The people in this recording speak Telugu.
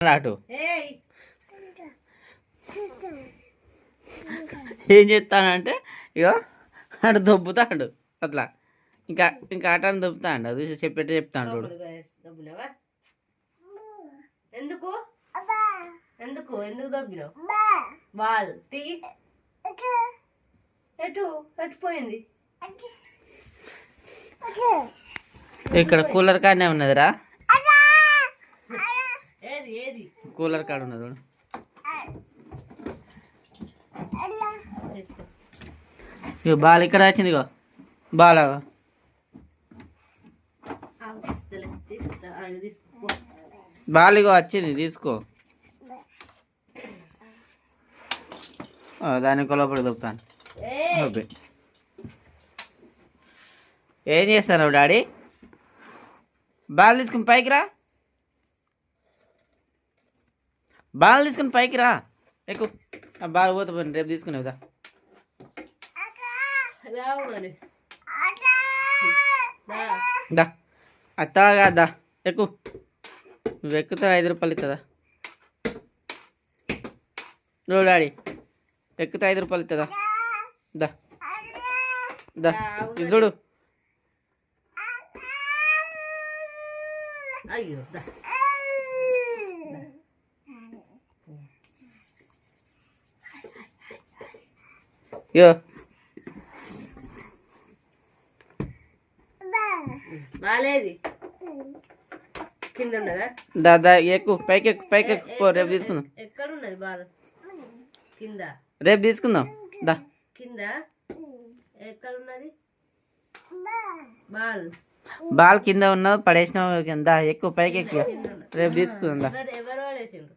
అటు. ఏయ్. ఏం చేస్తానంటే ఇగో అటు దొబ్బుతాడు అట్లా. ఇంకా ఇంకా అటని దొబ్బుతాడు అది చెప్పేట్టు చెప్తాడు చూడు. ఎందుకు? ఎందుకు? ఎందుకు దబ్బినావు? బాల్ తీ. ఎటు? ఎటు పోయింది? ఇక్కడ కూలర్ కాడనే ఉన్నదిరా. కూలర్ కాడ ఉన్నది చూడు. తీసుకో ఇగో బాల్ ఇక్కడ వచ్చింది ఇగో. బాల్ బాల్ ఇగో వచ్చింది తీసుకో. ఓ, దాని కొలపడి ఓకే. ఏం చేస్తాను డాడీ? బాల్ తీసుకుని పైకి రా. బాల్ తీసుకుని పైకి రా. ఎక్కువ ఆ బాల్ పోతే పోనీ రేపు తీసుకునే కదా దా. అత్తగా దా. ఎక్కువ నువ్వు ఎక్కుతే ఐదు రూపాయలు ఇస్తుందా నువ్వు డాడీ ఎక్కితే ఐదు రూపాయలు ఇస్తుందా దా. దా. ఇది చూడు. అయ్యో దా. యో. బాలేది. కింద ఉన్నదా దా దా ఎక్కువ పైకి ఎక్కు పైకి ఎక్కు రేపు తీసుకుందాం. ఎక్కడ ఉన్నది బాల్? కింద. రేపు తీసుకుందాం. దా. కింద. ఎక్కడ ఉన్నది బాల్. బాల్ కింద ఉన్నది పడేసినావు దా ఎక్కువ పైకి ఎక్కువ రేపు తీసుకుందాం ఎవరు పడేసిండ్రు?